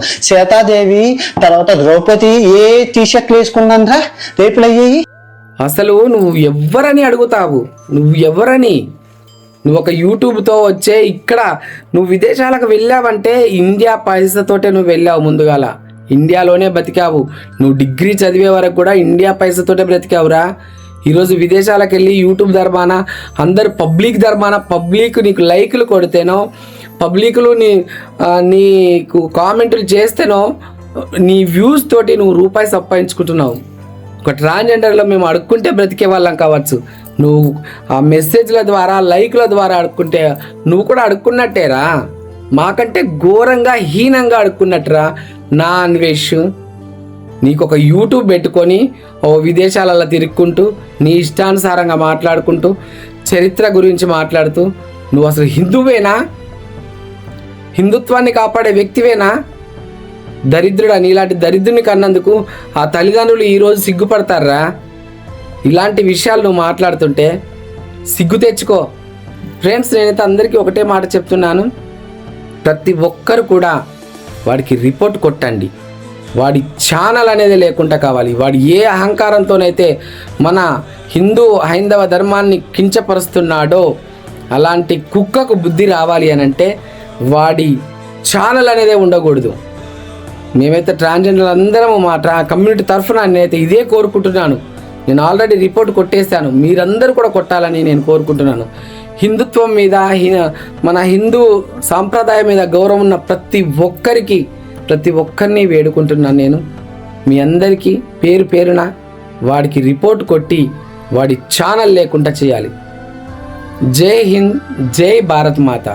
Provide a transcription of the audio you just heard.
సీతాదేవి తర్వాత ద్రౌపది ఏ టీ షర్ట్లు వేసుకున్నంత రేపులు అయ్యాయి అసలు నువ్వు ఎవ్వరని అడుగుతావు? నువ్వు ఎవరని నువ్వు ఒక యూట్యూబ్తో వచ్చే ఇక్కడ నువ్వు విదేశాలకు వెళ్ళావంటే ఇండియా పైసతోటే నువ్వు వెళ్ళావు ముందుగాల. ఇండియాలోనే బతికావు. నువ్వు డిగ్రీ చదివే వరకు కూడా ఇండియా పైసతోటే బ్రతికావురా. ఈరోజు విదేశాలకు వెళ్ళి యూట్యూబ్ ధర్మాన అందరు పబ్లిక్ ధర్మాన పబ్లిక్ నీకు లైకులు కొడితేనో పబ్లిక్లు నీ నీకు కామెంట్లు చేస్తేనో నీ వ్యూస్ తోటి నువ్వు రూపాయి సంపాదించుకుంటున్నావు. ఒక ట్రాన్స్జెండర్లో మేము అడుక్కుంటే బ్రతికే వాళ్ళం కావచ్చు. నువ్వు ఆ మెసేజ్ల ద్వారా లైక్ల ద్వారా అడుక్కుంటే నువ్వు కూడా అడుక్కున్నట్టేరా మాకంటే ఘోరంగా హీనంగా అడుక్కున్నట్టురా నా అన్వేష్ నీకు ఒక యూట్యూబ్ పెట్టుకొని ఓ విదేశాలలో తిరుక్కుంటూ నీ ఇష్టానుసారంగా మాట్లాడుకుంటూ చరిత్ర గురించి మాట్లాడుతూ నువ్వు అసలు హిందువేనా? హిందుత్వాన్ని కాపాడే వ్యక్తివేనా? దరిద్రుడా నీలాంటి దరిద్రుని కన్నందుకు ఆ తల్లిదండ్రులు ఈరోజు సిగ్గుపడతారా? ఇలాంటి విషయాలు నువ్వు మాట్లాడుతుంటే సిగ్గు తెచ్చుకో. ఫ్రెండ్స్ నేనైతే అందరికీ ఒకటే మాట చెప్తున్నాను. ప్రతి ఒక్కరు కూడా వాడికి రిపోర్ట్ కొట్టండి. వాడి ఛానల్ అనేది లేకుండా కావాలి. వాడు ఏ అహంకారంతోనైతే మన హిందూ హైందవ ధర్మాన్ని కించపరుస్తున్నాడో అలాంటి కుక్కకు బుద్ధి రావాలి అని అంటే వాడి ఛానల్ అనేదే ఉండకూడదు. మేమైతే ట్రాన్స్జెండర్ అందరము మా ట్రా కమ్యూనిటీ తరఫున నేనైతే ఇదే కోరుకుంటున్నాను. నేను ఆల్రెడీ రిపోర్ట్ కొట్టేశాను. మీరందరూ కూడా కొట్టాలని నేను కోరుకుంటున్నాను. హిందుత్వం మీద హి- మన హిందూ సాంప్రదాయం మీద గౌరవం ఉన్న ప్రతి ఒక్కరికి ప్రతి ఒక్కరిని వేడుకుంటున్నాను నేను. మీ అందరికీ పేరు పేరున వాడికి రిపోర్ట్ కొట్టి వాడి ఛానల్ లేకుండా చేయాలి. జై హింద్ జై భారత్ మాత.